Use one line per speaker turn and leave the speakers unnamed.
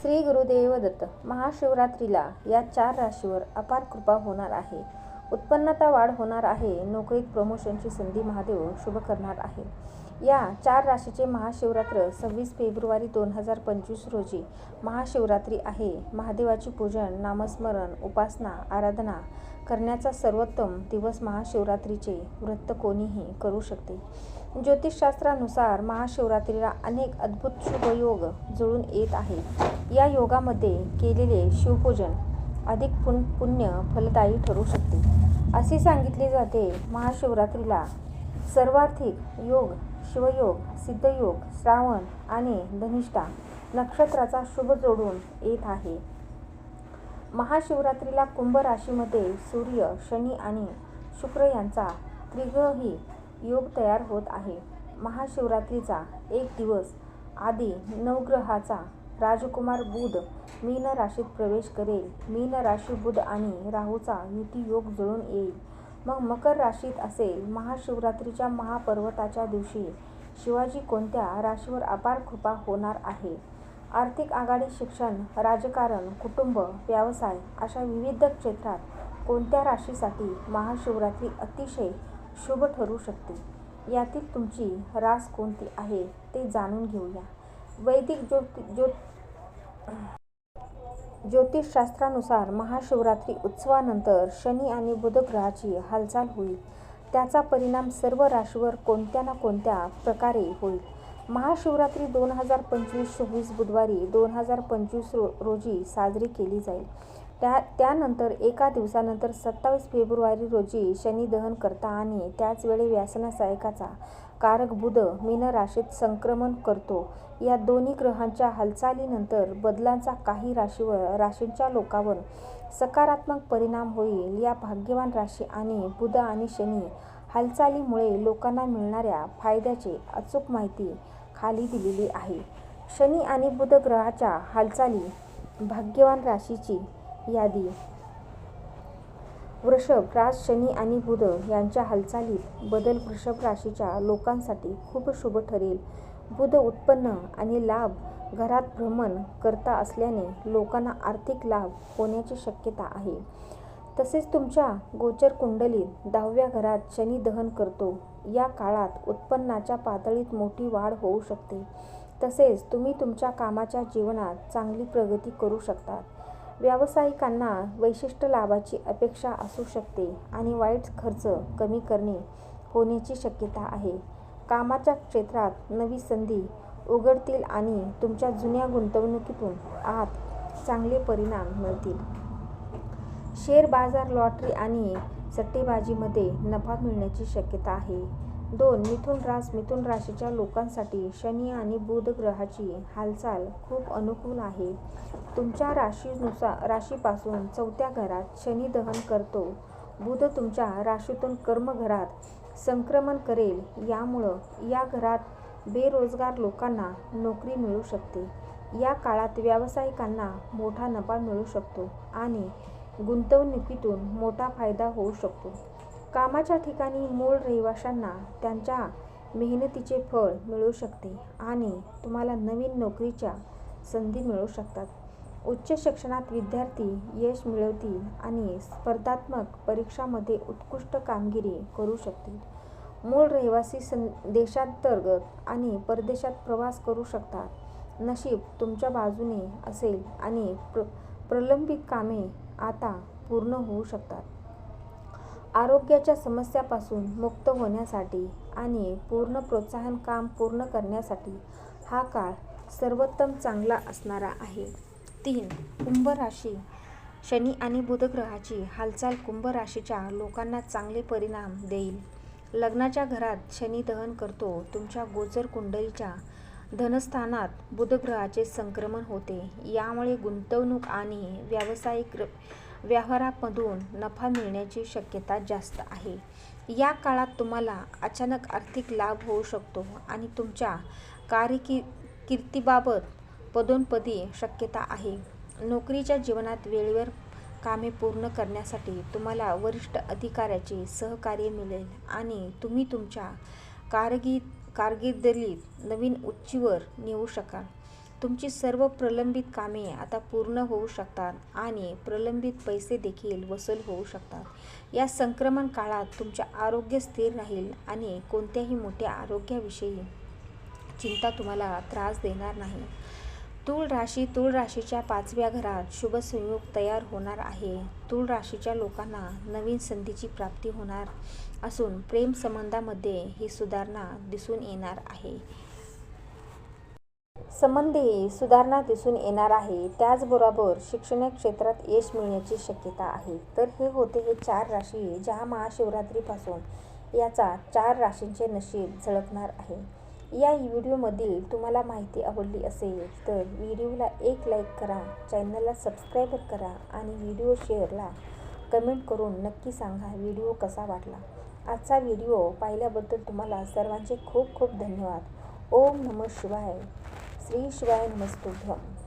श्री गुरुदेव दत्त महाशिवरात्रीला या चार राशीवर अपार कृपा होणार आहे. उत्पन्नता वाढ होणार आहे. नोकरीत प्रमोशनची संधी महादेव शुभ करणार आहे. या चार राशीचे महाशिवरात्र सव्वीस फेब्रुवारी दोन हजार पंचवीस रोजी महाशिवरात्री आहे. महादेवाची पूजन नामस्मरण उपासना आराधना करण्याचा सर्वोत्तम दिवस महाशिवरात्रीचे व्रत कोणीही करू शकते. ज्योतिषशास्त्रानुसार महाशिवरात्रीला अनेक अद्भुत शुभयोग जुळून येत आहे या योगामध्ये केलेले शिवपूजन अधिक पुन पुण्य फलदायी ठरू शकते. असे सांगितले जाते महाशिवरात्रीला सर्वार्थिक योग शिवयोग सिद्धयोग श्रावण आणि धनिष्ठा नक्षत्राचा शुभ जोडून येत आहे. महाशिवरात्रीला कुंभ राशीमध्ये सूर्य शनी आणि शुक्र यांचा त्रिग्रही योग तयार होत आहे. महाशिवरात्रीचा एक दिवस आधी नवग्रहाचा राजकुमार बुध मीन राशीत प्रवेश करेल. मीन राशी बुध आणि राहूचा युती योग जुळून येईल. मग मकर राशीत असेल महाशिवरात्रीच्या महापर्वताच्या दिवशी शिवाजी कोणत्या राशीवर अपार कृपा होणार आहे? आर्थिक आघाडी शिक्षण राजकारण कुटुंब व्यवसाय अशा विविध क्षेत्रात कोणत्या राशीसाठी महाशिवरात्री अतिशय शुभ ठरू शकते? यातील तुमची रास कोणती आहे ते जाणून घेऊया. वैदिक ज्योति ज्योत ज्योतिषशास्त्रानुसार महाशिवरात्री उत्सवानंतर शनी आणि बुध ग्रहाची हालचाल होईल. त्याचा परिणाम सर्व राशीवर कोणत्या ना कोणत्या प्रकारे होईल. महाशिवरात्री दोन हजार पंचवीस चोवीस बुधवारी दोन हजार पंचवीस रो रोजी साजरी केली जाईल. त्या त्यानंतर एका दिवसानंतर सत्तावीस फेब्रुवारी रोजी शनी दहन करता आणि त्याचवेळी व्यासनासायकाचा कारक बुध मीन राशीत संक्रमण करतो. या दोन्ही ग्रहांच्या हालचालीनंतर बदलांचा काही राशीवर राशींच्या लोकांवर सकारात्मक परिणाम होईल. या भाग्यवान राशी आणि बुध आणि शनी हालचालीमुळे लोकांना मिळणाऱ्या फायद्याची अचूक माहिती खाली दिलेली आहे. शनी आणि बुध ग्रहाच्या हालचाली भाग्यवान राशीची यादी. वृषभ राज शनी आणि बुध यांच्या हालचालीत बदल वृषभ राशीच्या लोकांसाठी खूप शुभ ठरेल. बुध उत्पन्न आणि लाभ घरात भ्रमण करता असल्याने लोकांना आर्थिक लाभ होण्याची शक्यता आहे. तसेच तुमच्या गोचर कुंडलीत दहाव्या घरात शनी दहन करतो. या काळात उत्पन्नाच्या पातळीत मोठी वाढ होऊ शकते. तसेच तुम्ही तुमच्या कामाच्या जीवनात चांगली प्रगती करू शकता व्यावसायिकांना वैशिष्ट्य लाभाची अपेक्षा असू शकते आणि वाईट खर्च कमी करणे होण्याची शक्यता आहे. कामाच्या क्षेत्रात नवी संधी उघडतील आणि तुमच्या जुन्या गुंतवणुकीतून आत चांगले परिणाम मिळतील. शेअर बाजार लॉटरी आणि सट्टेबाजीमध्ये नफा मिळण्याची शक्यता आहे. दोन मिथुन रास मिथुन राशीच्या लोकांसाठी शनी आणि बुध ग्रहाची हालचाल खूप अनुकूल आहे. तुमच्या राशीनुसार राशीपासून चौथ्या घरात शनी दहन करतो. बुध तुमच्या राशीतून कर्मघरात संक्रमण करेल. यामुळं या घरात बेरोजगार लोकांना नोकरी मिळू शकते. या काळात व्यावसायिकांना मोठा नफा मिळू शकतो आणि गुंतवणुकीतून मोठा फायदा होऊ शकतो. कामाच्या ठिकाणी मूळ रहिवाशांना त्यांच्या मेहनतीचे फळ मिळू शकते आणि तुम्हाला नवीन नोकरीच्या संधी मिळू शकतात. उच्च शिक्षणात विद्यार्थी यश मिळवतील आणि स्पर्धात्मक परीक्षामध्ये उत्कृष्ट कामगिरी करू शकतील. मूळ रहिवासी सं देशांतर्गत आणि परदेशात प्रवास करू शकतात. नशीब तुमच्या बाजूने असेल आणि प्र प्रलंबित कामे आता पूर्ण होऊ शकतात. आरोग्याच्या समस्यापासून मुक्त होण्यासाठी आणि पूर्ण प्रोत्साहन काम पूर्ण करण्यासाठी हा काळ सर्वोत्तम चांगला असणारा आहे. तीन कुंभ राशी शनी आणि बुधग्रहाची हालचाल कुंभ राशीच्या लोकांना चांगले परिणाम देईल. लग्नाच्या घरात शनी दहन करतो तुमच्या गोचर कुंडलीच्या धनस्थानात बुधग्रहाचे संक्रमण होते. यामुळे गुंतवणूक आणि व्यावसायिक व्यवहारामधून नफा मिळण्याची शक्यता जास्त आहे. या काळात तुम्हाला अचानक आर्थिक लाभ होऊ शकतो आणि तुमच्या कार्यकी कीर्तीबाबत पदोन्पदी शक्यता आहे. नोकरीच्या जीवनात वेळेवर कामे पूर्ण करण्यासाठी तुम्हाला वरिष्ठ अधिकाऱ्याचे सहकार्य मिळेल आणि तुम्ही तुमच्या कारगी कारकिर्दीत नवीन उच्चीवर नेऊ शकाल. तुमची सर्व प्रलंबित कामे आता पूर्ण होऊ शकतात आणि प्रलंबित पैसे देखील वसूल होऊ शकतात. या संक्रमण काळात तुमचे आरोग्य स्थिर राहील आणि कोणत्याही मोठ्या आरोग्याविषयी चिंता तुम्हाला त्रास देणार नाही. तूळ राशी तूळ राशीच्या पाचव्या घरात शुभ संयोग तयार होणार आहे. तूळ राशीच्या लोकांना नवीन संधीची प्राप्ती होणार असून प्रेम संबंधामध्ये ही सुधारणा दिसून येणार आहे. संबंधी सुधारणा दिसून येणार आहे. त्याचबरोबर शिक्षण क्षेत्रात यश मिळण्याची शक्यता आहे. तर हे होते हे चार राशी ज्या महाशिवरात्रीपासून याचा चार राशींचे नशीब झळकणार आहे. या व्हिडिओमधील तुम्हाला माहिती आवडली असेल तर व्हिडिओला एक लाईक करा चॅनलला सबस्क्राईब करा आणि व्हिडिओ शेअरला कमेंट करून नक्की सांगा व्हिडिओ कसा वाटला. आजचा व्हिडिओ पाहिल्याबद्दल तुम्हाला सर्वांचे खूप खूप धन्यवाद. ओम नमः शिवाय. श्री शिवाय नमस्तुभ्यम